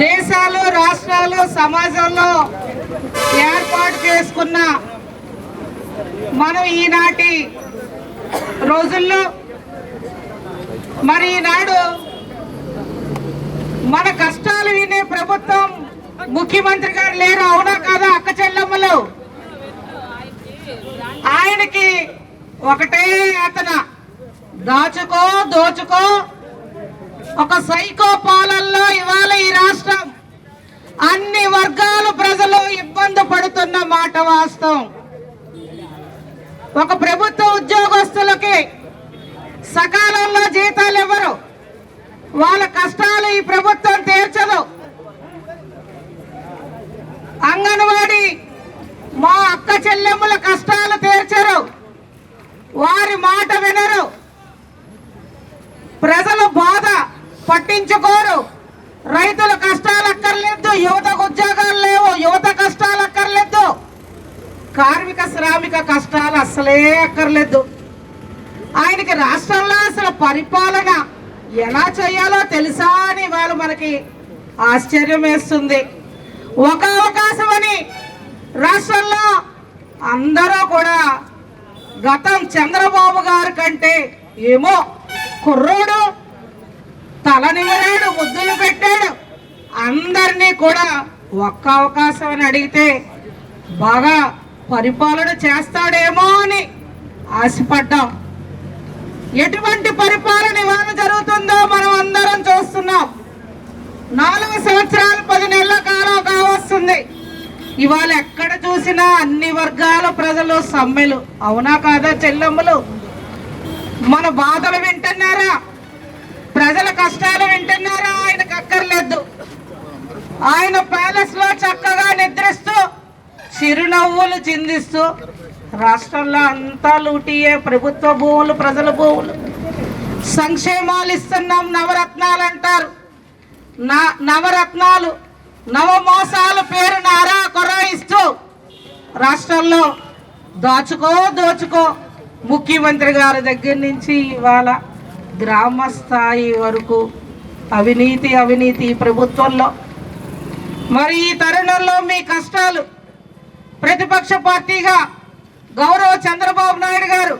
దేశాలు రాష్ట్రాలు సమాజంలో ఏర్పాటు చేసుకున్న మనం ఈనాటి రోజుల్లో మరి ఈనాడు మన కష్టాలు వినే ప్రభుత్వం ముఖ్యమంత్రి గారు లేరు అవునా కాదా అక్క చెల్లెమ్మలు? ఆయనకి ఒకటే అతన దాచుకో దోచుకో ఒక సైకో పాలనలో ఇవాళ ఈ రాష్ట్రం అన్ని వర్గాల ప్రజలు ఇబ్బంది పడుతున్న మాట వాస్తవం. ఒక ప్రభుత్వ ఉద్యోగస్తులకి సకాలంలో జీతాలు ఇవ్వరు. వాళ్ళ కష్టాలు ఈ ప్రభుత్వం తీర్చదు. అంగన్వాడీ మా అక్క చెల్లెమ్మల కష్టాలు తీర్చరు. వారి మాట వినరు. ప్రజల బాధ పట్టించుకోరు. రైతుల కష్టాలు అక్కర్లేదు యువతకు ఉద్యోగాలు లేవు యువత కష్టాలు అక్కర్లేదు. కార్మిక శ్రామిక కష్టాలు అసలే అక్కర్లేదు. ఆయనకి రాష్ట్రంలో అసలు పరిపాలన ఎలా చేయాలో తెలుసా అని వాళ్ళు మనకి ఆశ్చర్యం వేస్తుంది. ఒక అవకాశం అని రాష్ట్రంలో అందరూ కూడా గతం చంద్రబాబు గారి కంటే ఏమో కుర్రోడు తల నివరాడు ముద్దులు పెట్టాడు. అందరినీ కూడా ఒక్క అవకాశం అని అడిగితే బాగా పరిపాలన చేస్తాడేమో అని ఆశపడ్డాం. ఎటువంటి పరిపాలన ఇవాళ జరుగుతుందో మనం అందరం చూస్తున్నాం. నాలుగు సంవత్సరాలు పది నెలల కాలం కావస్తుంది. ఇవాళ ఎక్కడ చూసినా అన్ని వర్గాల ప్రజలు సమ్మెలు. అవునా కాదా చెల్లెమ్మలు? మన బాధలు వింటున్నారా? ప్రజల కష్టాలు వింటున్నారా? ఆయనకు అక్కర్లేదు. ఆయన ప్యాలెస్లో చక్కగా నిద్రిస్తూ చిరునవ్వులు చిందిస్తూ రాష్ట్రంలో అంతా లూటియే ప్రభుత్వ భూములు ప్రజల భూములు. సంక్షేమాలు ఇస్తున్నాం నవరత్నాలు అంటారు. నా నవరత్నాలు నవమోసాల పేరు నారా కొరాయిస్తూ రాష్ట్రంలో దాచుకో దోచుకో. ముఖ్యమంత్రి గారి దగ్గర నుంచి ఇవాళ గ్రామ స్థాయి వరకు అవినీతి అవినీతి ప్రభుత్వంలో. మరి ఈ తరుణంలో మీ కష్టాలు ప్రతిపక్ష పార్టీగా గౌరవ చంద్రబాబు నాయుడు గారు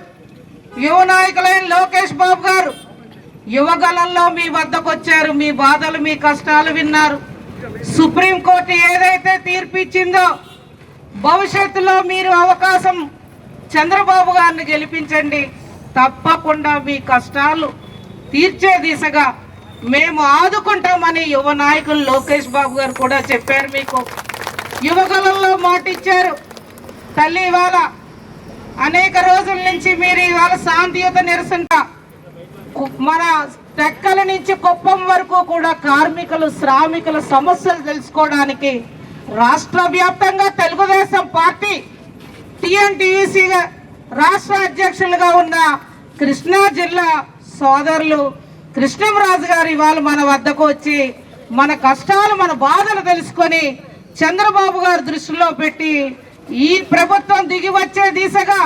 యువ నాయకులైన లోకేష్ బాబు గారు యువగలంలో మీ వద్దకు వచ్చారు. మీ బాధలు మీ కష్టాలు విన్నారు. సుప్రీంకోర్టు ఏదైతే తీర్పు ఇచ్చిందో భవిష్యత్తులో మీరు అవకాశం చంద్రబాబు గారిని గెలిపించండి. తప్పకుండా మీ కష్టాలు తీర్చే దిశగా మేము ఆదుకుంటామని యువ నాయకులు లోకేష్ బాబు గారు కూడా చెప్పారు మీకు. యువకులలో మాట ఇచ్చారు తల్లి ఇవాళ అనేక రోజుల నుంచి మీరు ఇవాళ శాంతియుత నిరసన మన టెక్కల నుంచి కుప్పం వరకు కూడా కార్మికులు శ్రామికుల సమస్యలు తెలుసుకోవడానికి రాష్ట్ర వ్యాప్తంగా తెలుగుదేశం పార్టీ టీఎన్టీవీసీగా రాష్ట్ర అధ్యక్షులుగా ఉన్న కృష్ణా జిల్లా సోదరులు కృష్ణంరాజు గారు ఇవాళ మన వద్దకు వచ్చి మన కష్టాలు మన బాధలు తెలుసుకొని చంద్రబాబు గారు దృష్టిలో పెట్టి ఈ ప్రభుత్వం దిగి వచ్చే దిశగా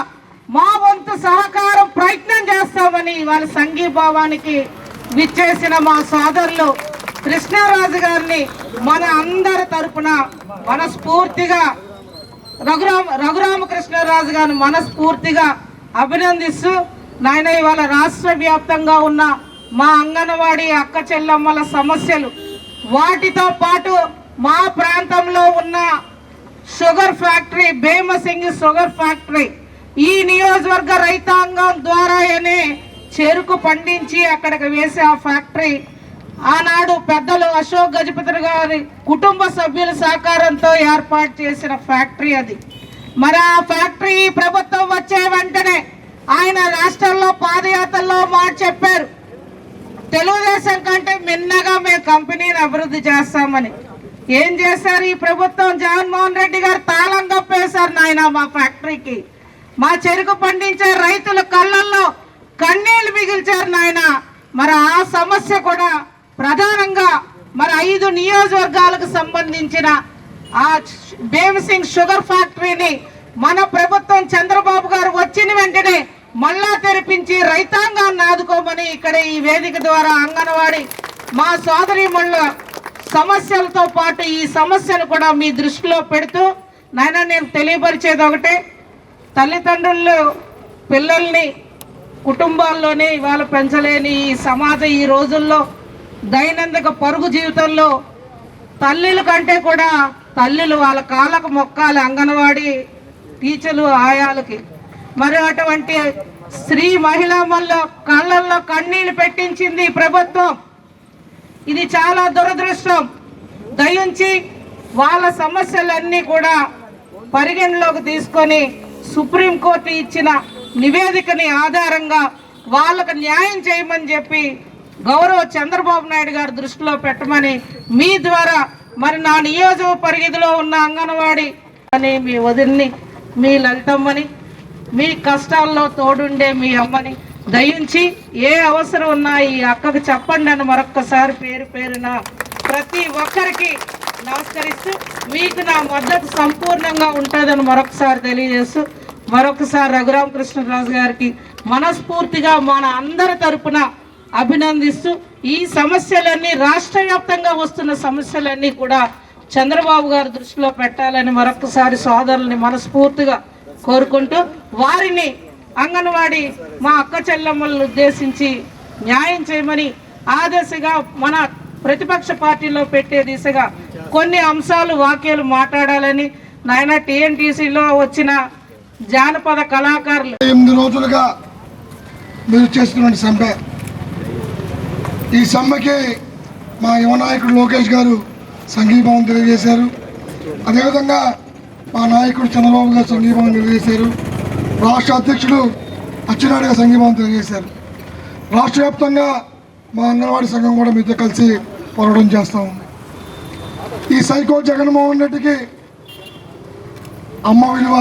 మా వంతు సహకారం ప్రయత్నం చేస్తామని వాళ్ళ సంఘీభావానికి విచ్చేసిన మా సోదరులు కృష్ణరాజు గారిని మన అందరి తరపున మనస్ఫూర్తిగా రఘురామ రఘురామకృష్ణరాజు గారిని మనస్ఫూర్తిగా అభినందిస్తూ నాయన ఇవాళ రాష్ట్ర వ్యాప్తంగా ఉన్న మా అంగన్వాడీ అక్క చెల్లమ్మల సమస్యలు. వాటితో పాటు మా ప్రాంతంలో ఉన్న sugar factory Bhimasingh sugar factory ఈ నియోజకవర్గ రైతాంగం ద్వారానే చెరుకు పండించి అక్కడికి వేసే ఆ ఫ్యాక్టరీ ఆనాడు పెద్దలు అశోక్ గజపతి గారి కుటుంబ సభ్యుల సహకారంతో ఏర్పాటు చేసిన ఫ్యాక్టరీ అది. మరి ఆ ఫ్యాక్టరీ ప్రభుత్వం వచ్చే వెంటనే ఆయన రాష్ట్రంలో పాదయాత్రలో మాట చెప్పారు. తెలుగుదేశం కంటే మిన్నగా మేము కంపెనీని అభివృద్ధి చేస్తామని. ఏం చేశారు ఈ ప్రభుత్వం? జగన్మోహన్ రెడ్డి గారు తాళం కప్పేశారు నాయన మా ఫ్యాక్టరీకి. మా చెరుకు పండించే రైతుల కళ్ళల్లో కన్నీళ్ళు మిగిల్చారు నాయన. మరి ఆ సమస్య కూడా ప్రధానంగా మరి ఐదు నియోజకవర్గాలకు సంబంధించిన ఆ భీమసింగ్ షుగర్ ఫ్యాక్టరీని మన ప్రభుత్వం చంద్రబాబు గారు వచ్చిన వెంటనే మళ్ళా తెరిపించి రైతాంగాన్ని ఆదుకోమని ఇక్కడ ఈ వేదిక ద్వారా అంగన్వాడి మా సోదరి మళ్ళ సమస్యలతో పాటు ఈ సమస్యను కూడా మీ దృష్టిలో పెడుతూ నాయన నేను తెలియపరిచేది ఒకటే. తల్లిదండ్రులు పిల్లల్ని కుటుంబాల్లోనే ఇవాళ పెంచలేని ఈ సమాజం ఈ రోజుల్లో దైనందిక పరుగు జీవితంలో తల్లుల కంటే కూడా తల్లులు వాళ్ళ కాళ్ళకు మొక్కాలి అంగన్వాడీ టీచర్లు ఆయాలకి. మరి అటువంటి స్త్రీ మహిళా మల్ల కళ్ళల్లో కన్నీళ్ళు పెట్టించింది ప్రభుత్వం. ఇది చాలా దురదృష్టం. దయించి వాళ్ళ సమస్యలన్నీ కూడా పరిగణలోకి తీసుకొని సుప్రీంకోర్టు ఇచ్చిన నివేదికని ఆధారంగా వాళ్ళకు న్యాయం చేయమని చెప్పి గౌరవ చంద్రబాబు నాయుడు గారి దృష్టిలో పెట్టమని మీ ద్వారా మరి నా నియోజక పరిధిలో ఉన్న అంగన్వాడీ అని మీ వదిన్ని మీ లలితమ్మని మీ కష్టాల్లో తోడుండే మీ అమ్మని దయించి ఏ అవసరం ఉన్నా ఈ అక్కకు చెప్పండి అని మరొక్కసారి పేరు పేరున ప్రతి ఒక్కరికి నమస్కరిస్తూ మీకు నా మద్దతు సంపూర్ణంగా ఉంటుందని మరొకసారి తెలియజేస్తూ మరొకసారి రఘురామకృష్ణరాజు గారికి మనస్ఫూర్తిగా మన అందరి తరపున అభినందిస్తూ ఈ సమస్యలన్నీ రాష్ట్ర వ్యాప్తంగా వస్తున్న సమస్యలన్నీ కూడా చంద్రబాబు గారు దృష్టిలో పెట్టాలని మరొకసారి సోదరుల్ని మనస్ఫూర్తిగా కోరుకుంటూ వారిని అంగన్వాడీ మా అక్క చెల్లెమ్మలను ఉద్దేశించి న్యాయం చేయమని ఆ దిశగా మన ప్రతిపక్ష పార్టీలో పెట్టే దిశగా కొన్ని అంశాలు వాక్యాలు మాట్లాడాలని నాయన టీఎన్టీసీలో వచ్చిన జానపద కళాకారులు ఎనిమిది రోజులుగా మీరు చేస్తున్నటువంటి సమ్మె ఈ సమ్మెకి మా యువనాయకుడు లోకేష్ గారు సంఘీభావం తెలియజేశారు. అదేవిధంగా మా నాయకుడు చంద్రబాబు గారు సంఘీభావం తెలియజేశారు. రాష్ట్ర అధ్యక్షుడు అచ్చెన్నాయుడు గారు సంఘీభావం తెలియజేశారు. రాష్ట్ర వ్యాప్తంగా మా అంగన్వాడీ సంఘం కూడా మీతో కలిసి పోరాటం చేస్తూ ఉంది. ఈ సైకో జగన్మోహన్ రెడ్డికి అమ్మ విలువ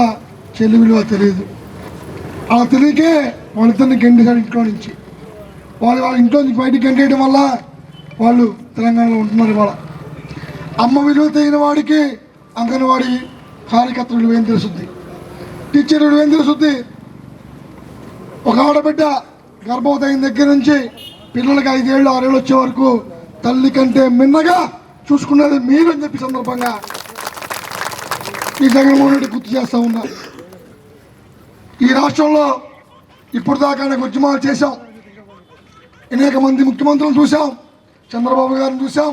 చెల్లి విలువ తెలియదు. అలా తెలియకే వాళ్ళిద్దరిని గెండి ఇంట్లో నుంచి వాళ్ళు వాళ్ళ ఇంట్లో నుంచి బయటికి గెంటేయడం వల్ల వాళ్ళు తెలంగాణలో ఉంటున్నారు ఇవాళ. అమ్మ విలువ తగిన వాడికి అంగన్వాడి కార్యకర్తలు ఏం తెలుస్తుంది? టీచర్లు ఏం తెలుస్తుంది? ఒక ఆడబిడ్డ గర్భవతి అయిన దగ్గర నుంచి పిల్లలకి ఐదేళ్ళు ఆరేళ్ళు వచ్చే వరకు తల్లి కంటే మిన్నగా చూసుకున్నది మీరు అని చెప్పి సందర్భంగా ఈ జగన్మోహన్ రెడ్డి గుర్తు చేస్తూ ఉన్నా. ఈ రాష్ట్రంలో ఇప్పుడు దాకా ఉద్యమాలు చేశాం. అనేక మంది ముఖ్యమంత్రులను చూసాం చంద్రబాబు గారిని చూసాం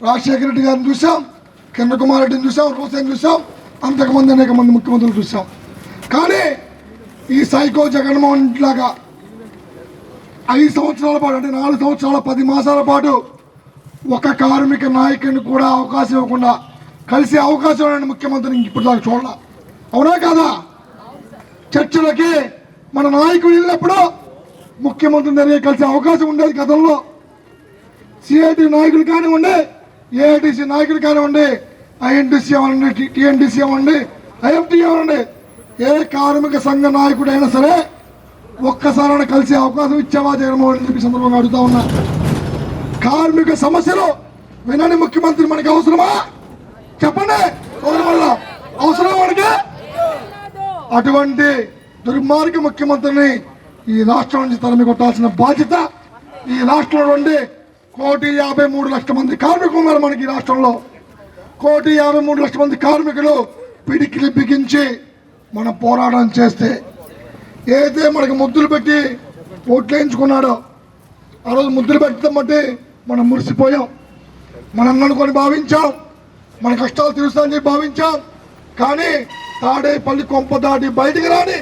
రాజశేఖర రెడ్డి గారిని చూసాం కిరణ్ కుమార్ రెడ్డిని చూసాం రోసేని చూసాం అంతకుమంది అనేక మంది ముఖ్యమంత్రులు చూసాం కానీ ఈ సైకో జగన్మోహన్ లాగా ఐదు సంవత్సరాల పాటు అంటే నాలుగు సంవత్సరాల పది మాసాల పాటు ఒక కార్మిక నాయకుడిని కూడా అవకాశం ఇవ్వకుండా కలిసే అవకాశం లేని ముఖ్యమంత్రిని ఇప్పుడు దాకా చూడాల. అవునా కాదా? చర్చలకి మన నాయకుడు వెళ్ళినప్పుడు ముఖ్యమంత్రి దగ్గర కలిసే అవకాశం ఉండేది గతంలో. సిఐటి నాయకులు కానివ్వండి ఏఐటిసి నాయకులు కానివ్వండి ఐఎన్టీసీ అవ్వండి టిఎన్టీసీ అవ్వండి ఐఎఫ్టీ అవ్వండి ఏ కార్మిక సంఘ నాయకుడైనా సరే ఒక్కసారైనా కలిసే అవకాశం ఇచ్చావా జగన్మోహన్ అని చెప్పి సందర్భంగా అడుగుతా ఉన్నా. కార్మిక సమస్యలు వినని ముఖ్యమంత్రి మనకి అవసరమా? చెప్పండి. వల్ల అవసరం మనకి? అటువంటి దుర్మార్గ ముఖ్యమంత్రిని ఈ రాష్ట్రం నుంచి తరిమి కొట్టాల్సిన బాధ్యత ఈ రాష్ట్రంలో నుండి కోటి యాభై మూడు లక్షల మంది కార్మికులు ఉన్నారు మనకి ఈ రాష్ట్రంలో. కోటి యాభై మూడు లక్షల మంది కార్మికులు పిడికిలు బిగించి మనం పోరాటం చేస్తే ఏదైతే మనకి ముద్దులు పెట్టి ఓట్లేయించుకున్నాడో ఆ రోజు ముద్దులు పెట్టడం బట్టి మనం మురిసిపోయాం. మనం అనుకొని భావించాం. మన కష్టాలు తీరుస్తామని భావించాం. కానీ తాడేపల్లి కొంప దాటి బయటికి రాని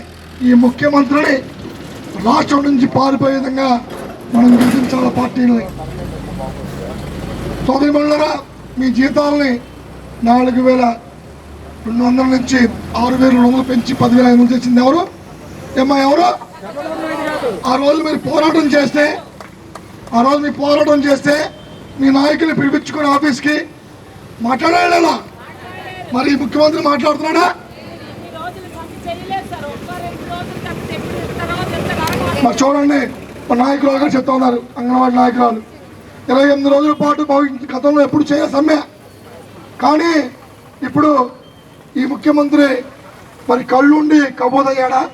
ఈ ముఖ్యమంత్రిని రాష్ట్రం నుంచి పారిపోయే విధంగా మనం గుర్తించాల పార్టీని సోదరిమణులరా మీ జీతాలని నాలుగు వేల రెండు వందల నుంచి ఆరు వేల రెండు వందలు పెంచి పదివేల ఐదు వందలు తెచ్చింది ఎవరు? ఏమ్మా ఎవరు? ఆ రోజు మీరు పోరాటం చేస్తే ఆ రోజు మీరు పోరాటం చేస్తే మీ నాయకులు పిలిపించుకుని ఆఫీస్కి మాట్లాడాలా? మరి ముఖ్యమంత్రి మాట్లాడుతున్నాడా ఈ రోజులు పంపి చేయలేదు సార్ ఒక్క రెండు రోజులు తప్పి చెప్పిన తర్వాత ఎంత మరి చూడండి మా నాయకురాలు గారు చెప్తా ఉన్నారు అంగన్వాడీ నాయకురాలు. ఇరవై ఎనిమిది రోజుల పాటు భవి- గతంలో ఎప్పుడు చేయ సమ్మె. కానీ ఇప్పుడు ఈ ముఖ్యమంత్రి మరి కళ్ళుండి కబోదయ్యాడా?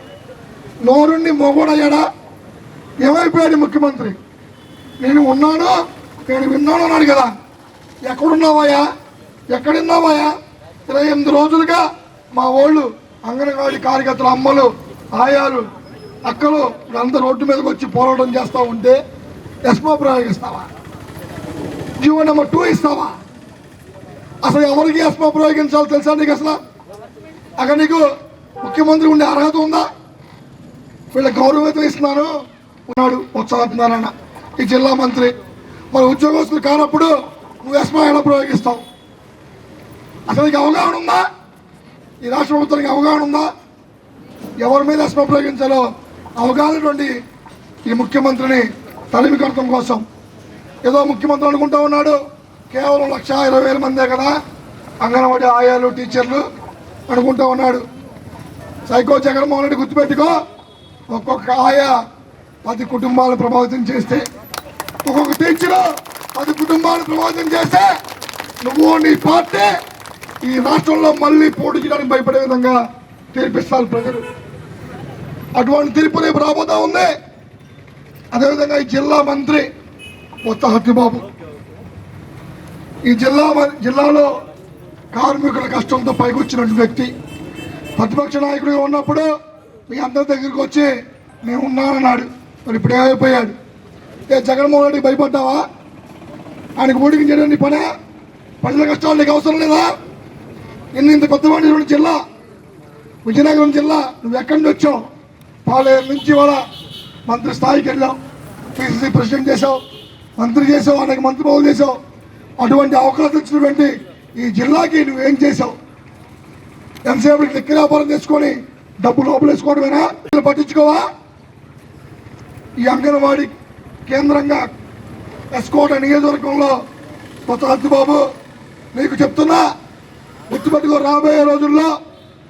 నోరుండి మొగోడయ్యాడా? ఏమైపోయాడు ముఖ్యమంత్రి? నేను ఉన్నాను నేను విన్నాను అన్నాడు కదా ఎక్కడున్నావయ్యా? ఎక్కడున్నావయ్యా? ఇరవై ఎనిమిది రోజులుగా మా వాళ్ళు అంగన్వాడీ కార్యకర్తలు అమ్మలు ఆయాలు అక్కలు వీళ్ళంతా రోడ్డు మీదకి వచ్చి పోరాటం చేస్తూ ఉంటే ఎస్మా ప్రయోగిస్తావా జీవో నెంబర్ టూ ఇస్తావా? అసలు ఎవరికి ఎస్మా ప్రయోగించాలో తెలుసా నీకు అసలు? అక్కడ నీకు ముఖ్యమంత్రి ఉండే అర్హత ఉందా? వీళ్ళ గౌరవత ఇస్తున్నాను. ఉన్నాడు ఉత్సాహనారాయణ ఈ జిల్లా మంత్రి. మరి ఉద్యోగస్తులు కానప్పుడు నువ్వు ఎస్మా ఎలా ప్రయోగిస్తావు? అసలు నీకు అవగాహన ఉందా? ఈ రాష్ట్ర ప్రభుత్వానికి అవగాహన ఉందా? ఎవరి మీద ఎస్మా ప్రయోగించాలో అవగాహనటువంటి ఈ ముఖ్యమంత్రిని తరిమి కొడటం కోసం. ఏదో ముఖ్యమంత్రి అనుకుంటా ఉన్నాడు కేవలం లక్ష ఇరవై వేల మందే కదా అంగన్వాడీ ఆయాలు టీచర్లు అనుకుంటా ఉన్నాడు. సైకో జగన్మోహన్ రెడ్డి గుర్తుపెట్టుకో ఒక్కొక్క ఆయా పది కుటుంబాలను ప్రభావితం చేస్తే ఒక్కొక్క టీచరు పది కుటుంబాలను ప్రభావితం చేస్తే నువ్వు నీ పార్టీ ఈ రాష్ట్రంలో మళ్ళీ పోటీ చేయడానికి భయపడే విధంగా తీర్పిస్తారు ప్రజలు. అటువంటి తీర్పు రేపు రాబోతా ఉంది. అదేవిధంగా ఈ జిల్లా మంత్రి కొత్త హత్తిబాబు. ఈ జిల్లా జిల్లాలో కార్మికుల కష్టంతో పైకొచ్చినటువంటి వ్యక్తి. ప్రతిపక్ష నాయకుడిగా ఉన్నప్పుడు మీ అందరి దగ్గరికి వచ్చి నేను ఉన్నానన్నాడు. మరి ఇప్పుడు ఏమైపోయాడు ఏ జగన్మోహన్ రెడ్డి భయపడ్డావా? ఆయనకు ఓడికి చేయడానికి నీ పనే? ప్రజల కష్టాలు నీకు అవసరం లేదా? ఇన్ని ఇంత పెద్దవాడి జిల్లా విజయనగరం జిల్లా నువ్వు ఎక్కడి నుంచి వచ్చావు? పాలేరు నుంచి కూడా మంత్రి స్థాయికి వెళ్ళాం. పిసిసి ప్రెసిడెంట్ చేసావు మంత్రి చేసావు అనేక మంత్రి పదవులు చేసావు అటువంటి అవకాశం ఇచ్చినటువంటి ఈ జిల్లాకి నువ్వేం చేసావు ఎంతసేపటికి లెక్క వ్యాపారం చేసుకొని డబ్బు లోపలేసుకోవడమేనా పట్టించుకోవా? ఈ అంగన్వాడీ కేంద్రంగా ఎస్కోట నియోజకవర్గంలో కొత్త అద్దుబాబు నీకు చెప్తున్నా గుర్తుపెట్టుకో రాబోయే రోజుల్లో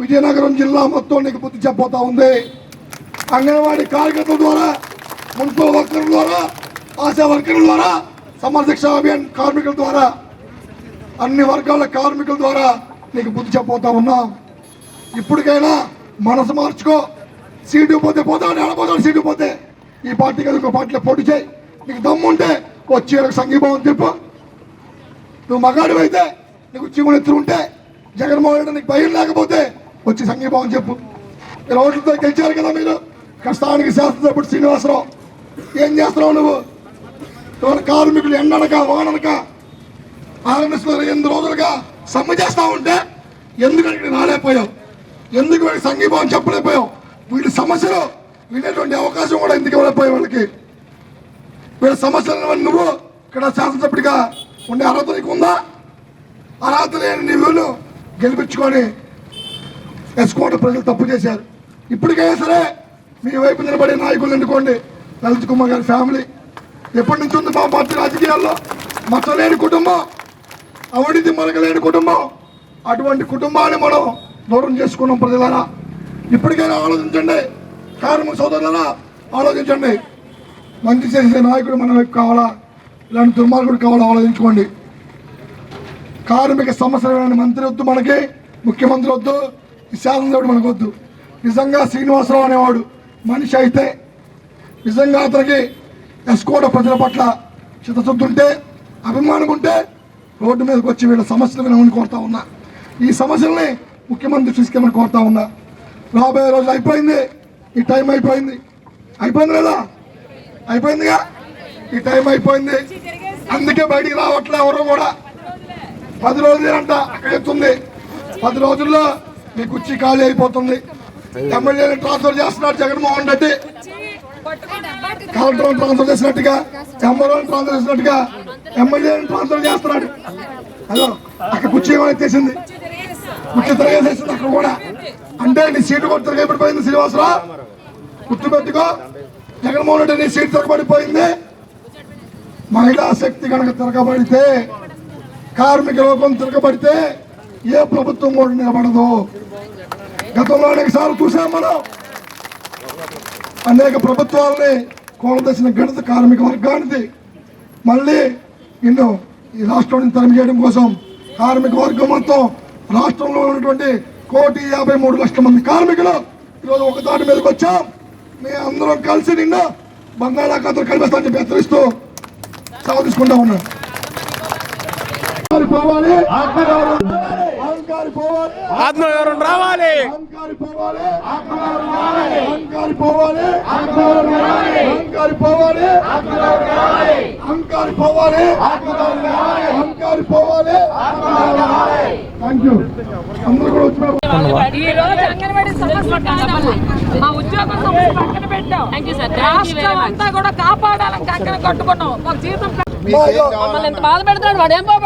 విజయనగరం జిల్లా మొత్తం నీకు బుద్ధి చెప్పబోతా ఉంది. అంగన్వాడీ కార్యకర్తల ద్వారా మున్సిపల్ వర్కర్ల ద్వారా ఆశా వర్కర్ల ద్వారా సమరశిక్ష అభియాన్ కార్మికుల ద్వారా అన్ని వర్గాల కార్మికుల ద్వారా నీకు బుద్ధి చెప్పబోతా ఉన్నాం. ఇప్పటికైనా మనసు మార్చుకో. సీటు పోతే పోతాడు ఆడపోతాడు సీటు పోతే. ఈ పార్టీకి ఇంకో పార్టీలో పోటీ చేయి. నీకు దమ్ము ఉంటే వచ్చి సంఘీభావం చెప్పు నువ్వు మగాడివైతే నీకు చీముడు ఎత్తులు ఉంటే జగన్మోహన్ రెడ్డి నీకు భయం లేకపోతే వచ్చి సంఘీభావం చెప్పు. ఇలా రోడ్లతో గెలిచారు కదా మీరు? కష్టానికి శాస్త్రప్పుడు శ్రీనివాసరావు. ఏం చేస్తున్నావు నువ్వు? ఎవరి కార్మికులు ఎండనక వాననక ఆరంభిస్తున్నారు ఎనిమిది రోజులుగా సమ్మె చేస్తా ఉంటే ఎందుకు ఇక్కడికి రాలేకపోయావు? ఎందుకు వీళ్ళకి సంఘీభావం చెప్పలేకపోయావు? వీళ్ళ సమస్యలు వినేటువంటి అవకాశం కూడా ఎందుకు ఇవ్వలేకపోయావు వాళ్ళకి? వీళ్ళ సమస్యలు నువ్వు ఇక్కడ శాసనసభ్యుడిగా ఉండే అర్హత నీకు ఉందా అర్హత లేని నీ గెలిపించుకొని ఎస్కోట ప్రజలు తప్పు చేశారు. ఇప్పటికైనా సరే మీ వైపు నిలబడే నాయకులు ఎన్నుకోండి లలిత్ కుమార్ గారి ఫ్యామిలీ. ఎప్పటి నుంచి ఉంది మా పార్టీ రాజకీయాల్లో? మచ్చలేని కుటుంబం. అవినీతి మరకలేని కుటుంబం. అటువంటి కుటుంబాన్ని మనం దూరం చేసుకున్నాం ప్రజలారా. ఇప్పటికైనా ఆలోచించండి. కార్మిక సోదరులారా ఆలోచించండి. మంచి చేసే నాయకుడు మన వైపు కావాలా? ఇలాంటి దుర్మార్గుడు కావాలా? ఆలోచించుకోండి. కార్మిక సమస్యలైన మంత్రి వద్దు మనకి ముఖ్యమంత్రి వద్దు శాసనసభ్యుడు మనకు వద్దు నిజంగా శ్రీనివాసరావు అనేవాడు మనిషి అయితే నిజంగా అతనికి ఎస్కోట ప్రజల పట్ల చిత్తశుద్ధుంటే అభిమానం ఉంటే రోడ్డు మీదకి వచ్చి వీళ్ళ సమస్యలు వినమని కోరుతా ఉన్నా. ఈ సమస్యల్ని ముఖ్యమంత్రి తీసుకెళ్ళమని కోరుతా ఉన్నా. రాబోయే రోజు అయిపోయింది. ఈ టైం అయిపోయింది. అయిపోయింది లేదా? అయిపోయిందిగా? ఈ టైం అయిపోయింది. అందుకే బయటికి రావట్లే ఎవరు కూడా. పది రోజులేనంట అక్కడ ఎత్తుంది. పది రోజుల్లో మీ కుర్చీ ఖాళీ అయిపోతుంది. ఎమ్మెల్యేని ట్రాన్స్ఫర్ చేస్తున్నాడు జగన్మోహన్ రెడ్డి. కలెక్టర్ ట్రాన్స్ఫర్ చేసినట్టుగా ఎంఆర్ఓ ట్రాన్స్ఫర్ చేసినట్టుగా ఎమ్మెల్యేని ట్రాన్స్ఫర్ చేస్తున్నాడు. హలో అక్కడ కుర్చీ ఏమైనా ఎత్తేసింది? కుర్చీ తిరగేసేసింది అక్కడ కూడా. అంటే నీ సీటు కూడా తిరగబడిపోయింది శ్రీనివాసరావు. గుర్తుపెట్టుకో జగన్మోహన్ రెడ్డి నీ సీటు తిరగబడిపోయింది. మహిళా శక్తి కనుక తిరగబడితే కార్మిక లోకం తిరగబడితే ఏ ప్రభుత్వం కూడా నిలబడదు. గతంలో అనేక సార్లు చూసాం మనం. అనేక ప్రభుత్వాలని కోలదసిన గణిత కార్మిక వర్గానికి మళ్ళీ నిన్ను ఈ రాష్ట్రం నుంచి తరిమి చేయడం కోసం కార్మిక వర్గం మొత్తం రాష్ట్రంలో ఉన్నటువంటి కోటి యాభై మూడు లక్షల మంది కార్మికులు ఈరోజు ఒక దాటి మీదకి వచ్చాం. మీ అందరం కలిసి నిన్న బంగాళాఖాతం కలిపిస్తామని చెప్పి హెచ్చరిస్తూ సెలవు తీసుకుంటా ఉన్నాను పోవాలి ఆత్మగౌరవం రావాలి. ఈ రోజు అంగన్వాడీ సమస్య. మా ఉద్యోగ సమస్య పక్కన పెట్టాం. రాష్ట్రం అంతా కూడా కాపాడాలని కంకణ కట్టుకున్నాం. మాకు జీతం మమ్మల్ని ఎంత బాధ పెడతాడు వాడు ఏం బాధ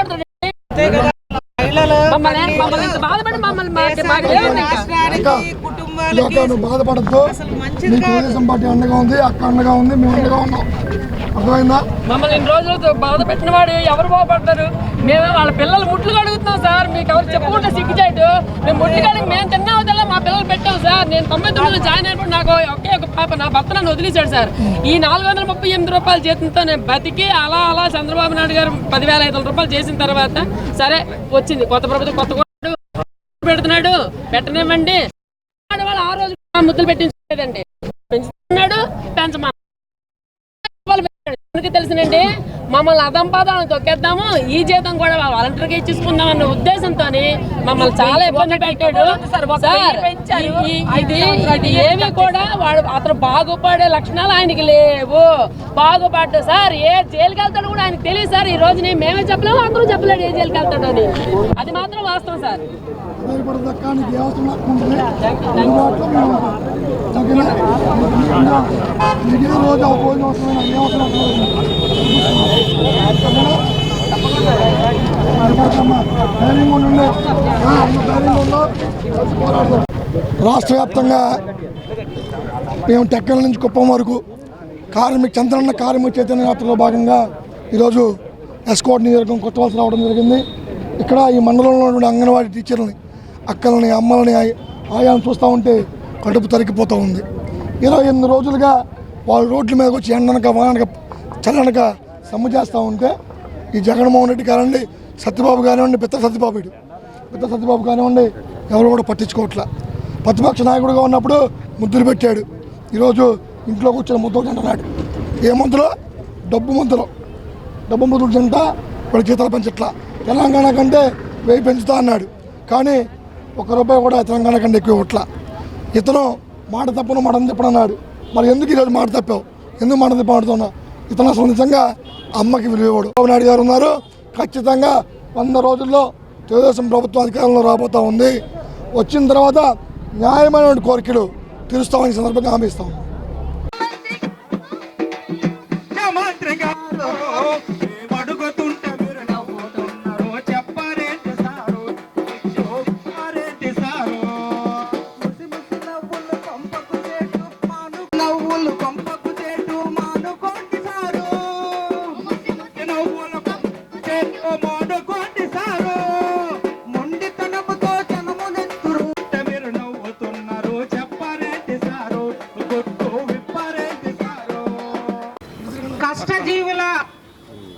మాకు మాకు బాధపడద్దు. నీకు తెలుగుదేశం పార్టీ అండగా ఉంది అక్క అండగా ఉంది మేము అండగా ఉన్నాం. అర్థమైందా? మమ్మల్ని ఇన్ని రోజులు బాధ పెట్టిన వాడు ఎవరు బాగుపడతారు? మేము వాళ్ళ పిల్లలు ముట్లు కడుగుతున్నాం సార్. మీకు ఎవరు చెప్పుకుంటే సిగ్గుచేటు. మేము ముట్లు కడిగి మేము తిన్నాం తెల్ల మా పిల్లలు పెట్టాం సార్. నేను తొంభై తొమ్మిదిలో జాయిన్ అయినప్పుడు నాకు ఒకే ఒక పాప నా భర్త నన్ను వదిలేశాడు సార్. ఈ నాలుగు వందల ముప్పై ఎనిమిది రూపాయల జీతంతో నేను బతికి అలా అలా చంద్రబాబు నాయుడు గారు పదివేల ఐదు వందల రూపాయలు చేసిన తర్వాత సరే వచ్చింది. కొత్త ప్రభుత్వం కొత్త పెడుతున్నాడు. పెట్టనివ్వండి. వాళ్ళు ఆ రోజు ముద్దులు పెట్టించలేదండి పెంచుతున్నాడు పెంచమా ఎందుకు తెలుసునండి మమ్మల్ని అదం పాదాలను తొక్కేద్దాము ఈ జీతం కూడా వాలంటీర్గా ఇచ్చేసుకుందాం అన్న ఉద్దేశంతో మమ్మల్ని చాలా ఇబ్బంది పెట్టాడు. సార్ ఇది ఏమి కూడా వాడు అతను బాగుపడే లక్షణాలు ఆయనకి లేవు. బాగుపడ్డు సార్ ఏ జైలుకి వెళ్తాడు కూడా ఆయనకి తెలియదు సార్. ఈ రోజు నేను మేమే చెప్పలేము అందరూ చెప్పలేడు ఏ జైలుకి వెళ్తాడు అని అది మాత్రం వాస్తవం సార్. ఆధారపడదక్క నీకు ఏ అవసరం ఉంటుంది అందుబాటులో మేము ఉంటాం. ఓకేనా రోజు ఆ భోజనం అవసరమైన అవసరం ధైర్యంగా ధైర్యంగా రాష్ట్ర వ్యాప్తంగా మేము టెక్కల నుంచి కుప్పం వరకు కార్మిక చంద్రన్న కార్మిక చైతన్య యాత్రలో భాగంగా ఈరోజు ఎస్కోట్ నియోజకవర్గం కొత్త వలస రావడం జరిగింది ఇక్కడ ఈ మండలంలో ఉన్న అంగన్వాడీ టీచర్ని అక్కలని అమ్మలని ఆయ- చూస్తూ ఉంటే కడుపు తరిగిపోతూ ఉంది. ఇరవై ఎనిమిది రోజులుగా వాళ్ళు రోడ్ల మీదకి వచ్చి ఎండనక వానక చల్లనక సమ్మె చేస్తూ ఉంటే ఈ జగన్మోహన్ రెడ్డి కానివ్వండి సత్యబాబు కానివ్వండి పెద్ద సత్యబాబు ఇటు పెద్ద సత్యబాబు కానివ్వండి ఎవరు కూడా పట్టించుకోవట్లా. ప్రతిపక్ష నాయకుడిగా ఉన్నప్పుడు ముద్దులు పెట్టాడు. ఈరోజు ఇంట్లో కూర్చొని ముద్దు అంటున్నాడు ఏ ముద్దులో? డబ్బు ముద్దులో. డబ్బు ముద్దులు జంట వాడు జీతాలు పెంచట్లా. తెలంగాణ కంటే వెయ్యి పెంచుతా అన్నాడు. కానీ ఒక్క రూపాయి కూడా తెలంగాణ కంటే ఎక్కువ ఇవ్వట్ల. ఇతను మాట తప్పును మాట చెప్పడం అన్నాడు. మరి ఎందుకు ఈరోజు మాట తప్పావు? ఎందుకు మాట ఆడుతున్నావు ఇతను అసలు నిజంగా అమ్మకి విలువడు చంద్రబాబు నాయుడు గారు ఉన్నారు. ఖచ్చితంగా వంద రోజుల్లో తెలుగుదేశం ప్రభుత్వం అధికారంలో రాబోతా ఉంది. వచ్చిన తర్వాత న్యాయమైన కోరికలు తీరుస్తామని సందర్భంగా హామీ ఇస్తాము